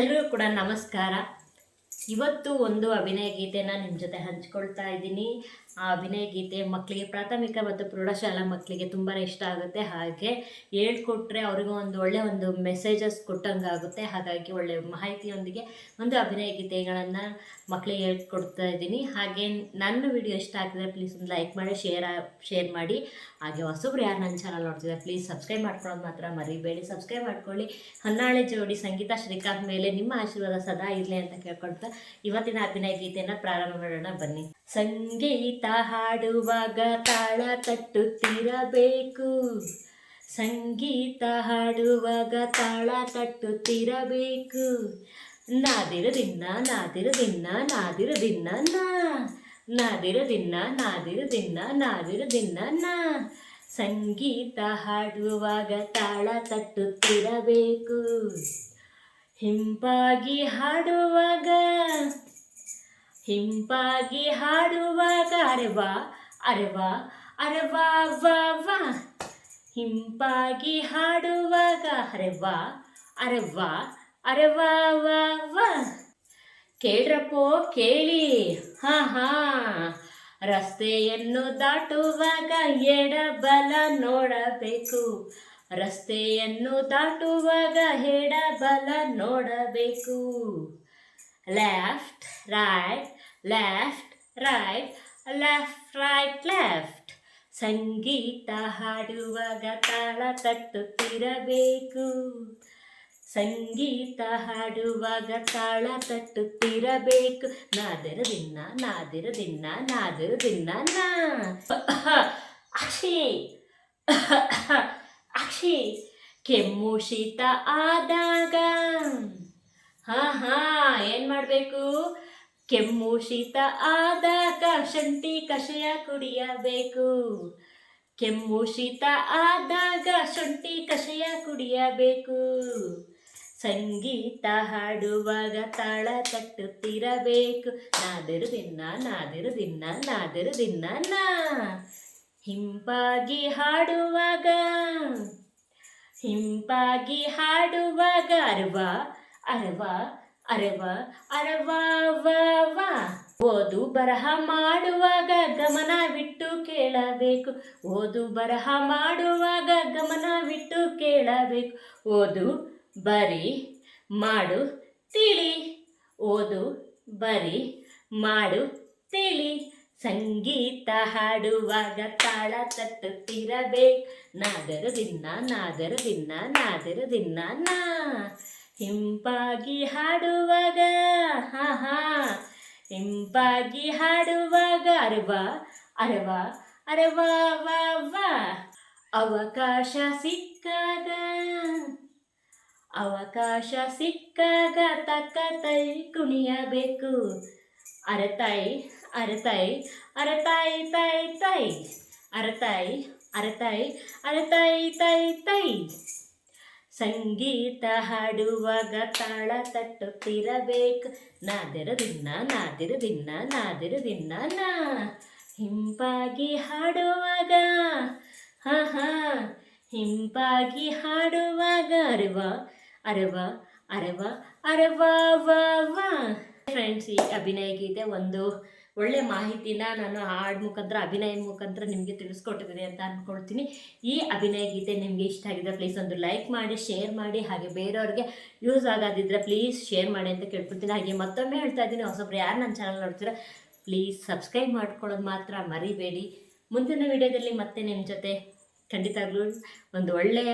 ಎಲ್ರಿಗೂ ಕೂಡ ನಮಸ್ಕಾರ. ಇವತ್ತು ಒಂದು ಅಭಿನಯ ಗೀತೆನ ನಿಮ್ಮ ಜೊತೆ ಹಂಚ್ಕೊಳ್ತಾ ಇದ್ದೀನಿ. ಆ ಅಭಿನಯ ಗೀತೆ ಮಕ್ಕಳಿಗೆ ಪ್ರಾಥಮಿಕ ಮತ್ತು ಪ್ರೌಢಶಾಲಾ ಮಕ್ಕಳಿಗೆ ತುಂಬಾ ಇಷ್ಟ ಆಗುತ್ತೆ. ಹಾಗೆ ಹೇಳ್ಕೊಟ್ರೆ ಅವ್ರಿಗೂ ಒಂದು ಒಳ್ಳೆ ಒಂದು ಮೆಸೇಜಸ್ ಕೊಟ್ಟಂಗಾಗುತ್ತೆ. ಹಾಗಾಗಿ ಒಳ್ಳೆ ಮಾಹಿತಿಯೊಂದಿಗೆ ಒಂದು ಅಭಿನಯ ಗೀತೆಗಳನ್ನು ಮಕ್ಕಳಿಗೆ ಹೇಳ್ಕೊಡ್ತಾ ಇದ್ದೀನಿ. ಹಾಗೆ ನನ್ನ ವಿಡಿಯೋ ಇಷ್ಟ ಆಗಿದ್ರೆ ಪ್ಲೀಸ್ ಒಂದು ಲೈಕ್ ಮಾಡಿ ಶೇರ್ ಶೇರ್ ಮಾಡಿ. ಹಾಗೆ ಹೊಸಬ್ರು ಯಾರು ನನ್ನ ಚಾನಲ್ ನೋಡ್ತಿದ್ದಾರೆ ಪ್ಲೀಸ್ ಸಬ್ಸ್ಕ್ರೈಬ್ ಮಾಡ್ಕೊಳ್ಳೋದು ಮಾತ್ರ ಮರಿಬೇಡಿ. ಸಬ್ಸ್ಕ್ರೈಬ್ ಮಾಡ್ಕೊಳ್ಳಿ. ಹೊನ್ನಾಳೆ ಜೋಡಿ ಸಂಗೀತ ಶ್ರೀಕಾಂತ್ ಮೇಲೆ ನಿಮ್ಮ ಆಶೀರ್ವಾದ ಸದಾ ಇರಲಿ ಅಂತ ಕೇಳ್ಕೊಳ್ತಾ ಇವತ್ತಿನ ಅಭಿನಯ ಗೀತೆಯನ್ನು ಪ್ರಾರಂಭ ಮಾಡೋಣ ಬನ್ನಿ. ಸಂಗೀತ ಹಾಡುವಾಗ ತಾಳ ತಟ್ಟುತ್ತಿರಬೇಕು. ಸಂಗೀತ ಹಾಡುವಾಗ ತಾಳ ತಟ್ಟುತ್ತಿರಬೇಕು. ನಾದಿರ ದಿನ ನಾದಿರ ದಿನ ನಾದಿರ ದಿನ ನಾದಿರು ದಿನ ನಾದಿರು ದಿನ ನಾದಿರು ದಿನ ಸಂಗೀತ ಹಾಡುವಾಗ ತಾಳ ತಟ್ಟುತ್ತಿರಬೇಕು. ಹಿಂಪಾಗಿ ಹಾಡುವಾಗ ಹಿಂಪಾಗಿ ಹಾಡುವಾಗ ಅರೆ ವಾ ಅರೆ ವಾ ಅರೆ ವಾ. ವಾ ವಾ ಹಿಂಪಾಗಿ ಹಾಡುವಾಗ ಅರೆ ವಾ ಅರೆ ವಾ ಅರೆ ವಾ ವಾ ವಾ. ಕೇಳ್ರಪ್ಪೋ, ಕೇಳಿ. ಹಾ ಹಾ. ರಸ್ತೆಯನ್ನು ದಾಟುವಾಗ ಎಡಬಲ ನೋಡಬೇಕು. ರಸ್ತೆಯನ್ನು ದಾಟುವಾಗ ಎಡಬಲ ನೋಡಬೇಕು. Left, right left, right left right left ಸಂಗೀತ ಹಾಡುವಾಗ ತಾಳ ತಟ್ಟುತ್ತಿರಬೇಕು. ಸಂಗೀತ ಹಾಡುವಾಗ ತಾಳ ತಟ್ಟುತ್ತಿರಬೇಕು. ನಾದಿರ ದಿನ ನಾದಿರ ದಿನ ನಾದಿರ ದಿನ ನಾ. ಅಕ್ಷಿ. ಅಕ್ಷಿ. ಕೆಮ್ಮು ಶೀತ ಆದಾಗ. ಹಾ ಹಾ, ಏನು ಮಾಡಬೇಕು? ಕೆಮ್ಮು ಶೀತ ಆದಾಗ ಶುಂಠಿ ಕಷಾಯ ಕುಡಿಯಬೇಕು. ಕೆಮ್ಮು ಶೀತ ಆದಾಗ ಶುಂಠಿ ಕಷಾಯ ಕುಡಿಯಬೇಕು. ಸಂಗೀತ ಹಾಡುವಾಗ ತಾಳ ತಟ್ಟುತ್ತಿರಬೇಕು ನಾದರು ದಿನ ನಾದರು ದಿನ ನಾದರು ದಿನ ನಾ. ಹಿಂಪಾಗಿ ಹಾಡುವಾಗ ಹಿಂಪಾಗಿ ಹಾಡುವಾಗ ಅರವಾ ಅರವಾ ಅರವಾ, ಅರವ ಓದು ಬರಹ ಮಾಡುವಾಗ ಗಮನವಿಟ್ಟು ಕೇಳಬೇಕು. ಓದು ಬರಹ ಮಾಡುವಾಗ ಗಮನವಿಟ್ಟು ಕೇಳಬೇಕು. ಓದು, ಬರಿ, ಮಾಡು, ತಿಳಿ. ಓದು, ಬರಿ, ಮಾಡು, ತಿಳಿ. ಸಂಗೀತ ಹಾಡುವಾಗ ತಾಳ ತಟ್ಟುತ್ತಿರಬೇಕು. ನಾದರು ದಿನ ನಾದರು ದಿನ ನಾದರು ದಿನ ನಾ. ಹಿಂಪಾಗಿ ಹಾಡುವಾಗ, ಹಾ ಹಾ. ಇಂಪಾಗಿ ಹಾಡುವಾಗ, ಅರವಾ ಅರವಾ ಅರವಾ, ವಾ ವಾ. ಅವಕಾಶ ಸಿಕ್ಕಾಗ ಅವಕಾಶ ಸಿಕ್ಕಾಗ ತಕ್ಕ ತೈ ಕುಣಿಯಬೇಕು. ಅರತಾಯಿ ಅರತಾಯಿ ಅರತಾಯಿ ತೈ ತೈ ಅರತಾಯಿ ಅರತಾಯಿ ಅರತಾಯಿ ತೈ ತೈ ಸಂಗೀತ ಹಾಡುವಾಗ ತಾಳ ತಟ್ಟುತ್ತಿರಬೇಕು. ನಾದಿರು ದಿನ ನಾದಿರು ದಿನ ನಾದಿರು ದಿನ ನಾ. ಹಿಂಪಾಗಿ ಹಾಡುವಾಗ, ಹಾ ಹಾ. ಹಿಂಪಾಗಿ ಹಾಡುವಾಗ ಅರವ ಅರವ ಅರವ ಅರವ, ವಾ ಫ್ರೆಂಡ್ಸ್ ಈ ಅಭಿನಯ ಗೀತೆ ಒಂದು ಒಳ್ಳೆ ಮಾಹಿತಿನ ನಾನು ಹಾಡ್ ಮುಖಾಂತರ ಅಭಿನಯ ಮುಖಾಂತರ ನಿಮಗೆ ತಿಳಿಸ್ಕೊಟ್ಟಿದ್ದೀನಿ ಅಂತ ಅಂದ್ಕೊಳ್ತೀನಿ ಈ ಅಭಿನಯ ಗೀತೆ ನಿಮಗೆ ಇಷ್ಟ ಆಗಿದ್ರೆ ಪ್ಲೀಸ್ ಒಂದು ಲೈಕ್ ಮಾಡಿ ಶೇರ್ ಮಾಡಿ, ಹಾಗೆ ಬೇರೆಯವ್ರಿಗೆ ಯೂಸ್ ಆಗೋದಿದ್ರೆ ಪ್ಲೀಸ್ ಶೇರ್ ಮಾಡಿ ಅಂತ ಕೇಳ್ಕೊಳ್ತೀನಿ. ಹಾಗೆ ಮತ್ತೊಮ್ಮೆ ಹೇಳ್ತಾ ಇದ್ದೀನಿ, ಹೊಸಬ್ರು ಯಾರು ನನ್ನ ಚಾನಲ್ ನೋಡ್ತೀರಾ ಪ್ಲೀಸ್ ಸಬ್ಸ್ಕ್ರೈಬ್ ಮಾಡ್ಕೊಳ್ಳೋದು ಮಾತ್ರ ಮರಿಬೇಡಿ. ಮುಂದಿನ ವಿಡಿಯೋದಲ್ಲಿ ಮತ್ತೆ ನಿಮ್ಮ ಜೊತೆ ಖಂಡಿತವಾಗ್ಲೂ ಒಂದು ಒಳ್ಳೆಯ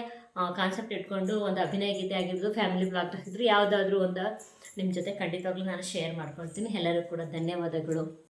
ಕಾನ್ಸೆಪ್ಟ್ ಇಟ್ಕೊಂಡು ಒಂದು ಅಭಿನಯ ಗೀತೆ ಆಗಿರ್ಬೋದು ಫ್ಯಾಮಿಲಿ ಬ್ಲಾಗ್ ಆಗಿದ್ರು ಯಾವುದಾದ್ರೂ ಒಂದು ನಿಮ್ಮ ಜೊತೆ ಖಂಡಿತವಾಗ್ಲೂ ನಾನು ಶೇರ್ ಮಾಡ್ಕೊಳ್ತೀನಿ. ಎಲ್ಲರಿಗೂ ಕೂಡ ಧನ್ಯವಾದಗಳು.